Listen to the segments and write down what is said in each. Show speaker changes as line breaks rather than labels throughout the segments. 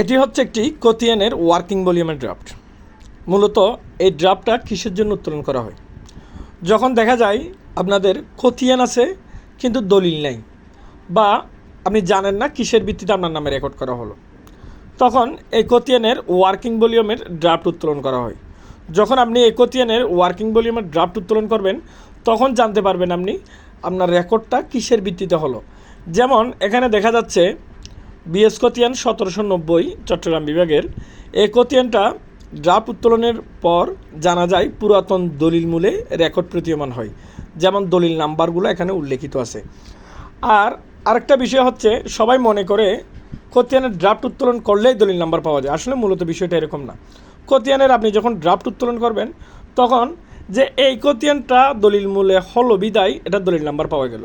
এটি হচ্ছে একটি কোতিয়ানের ওয়ার্কিং ভলিউমের ড্রাফট। মূলত এই ড্রাফটটা কিসের জন্য উত্তোলন করা হয়? যখন দেখা যায় আপনাদের খতিয়ান আছে, কিন্তু দলিল নেই, বা আপনি জানেন না কিসের ভিত্তিতে আপনার নামে রেকর্ড করা হলো, তখন এই কোতিয়ানের ওয়ার্কিং ভলিউমের ড্রাফট উত্তোলন করা হয়। যখন আপনি এই কোতিয়ানের ওয়ার্কিং ভলিউমের ড্রাফট উত্তোলন করবেন, তখন জানতে পারবেন আপনি আপনার রেকর্ডটা কিসের ভিত্তিতে হলো। যেমন এখানে দেখা যাচ্ছে বিএস কোতিয়ান সতেরোশো নব্বই চট্টগ্রাম বিভাগের এই কোতিয়ানটা ড্রাফট উত্তোলনের পর জানা যায় পুরাতন দলিল মূলে রেকর্ড প্রতীয়মান হয়। যেমন দলিল নাম্বারগুলো এখানে উল্লেখিত আছে। আর আরেকটা বিষয় হচ্ছে, সবাই মনে করে খতিয়ানের ড্রাফট উত্তোলন করলেই দলিল নাম্বার পাওয়া যায়। আসলে মূলত বিষয়টা এরকম না। খতিয়ানের আপনি যখন ড্রাফট উত্তোলন করবেন, তখন যে এই খতিয়ানটা দলিল মূলে হলো বিদায়, এটা দলিল নাম্বার পাওয়া গেল।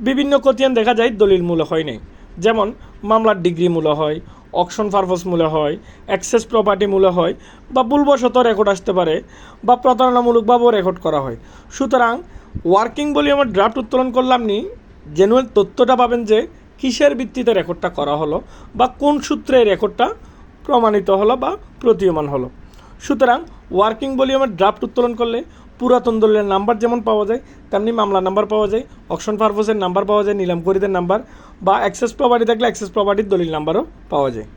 বিভিন্ন খতিয়ান দেখা যায় দলিল মূলে হয় নাই। যেমন মামলার ডিগ্রি মূলে হয় অকশন পারপোজ মূলে হয় অ্যাক্সেস প্রপার্টি মূলে হয়, বা ভুলবশত রেকর্ড আসতে পারে, বা প্রতারণামূলকভাবেও রেকর্ড করা হয়। সুতরাং ওয়ার্কিং বলি আমার ড্রাফট উত্তোলন করলাম নি জেনুয়েল তথ্যটা পাবেন যে কিসের ভিত্তিতে রেকর্ডটা করা হলো, বা কোন সূত্রে রেকর্ডটা প্রমাণিত হলো বা প্রতীয়মান হলো। সুতরাং ওয়ার্কিং ভলিউমের ড্রাফট উত্তোলন করলে পুরাতন দলের নাম্বার যেমন পাওয়া যায়, তেমনি মামলা নাম্বার পাওয়া যায় অকশন পারপোজের নাম্বার পাওয়া যায় নিলাম করিদের নাম্বার বা অ্যাক্সেস প্রপার্টি থাকলে অ্যাক্সেস প্রপার্টির দলিল নাম্বারও পাওয়া যায়।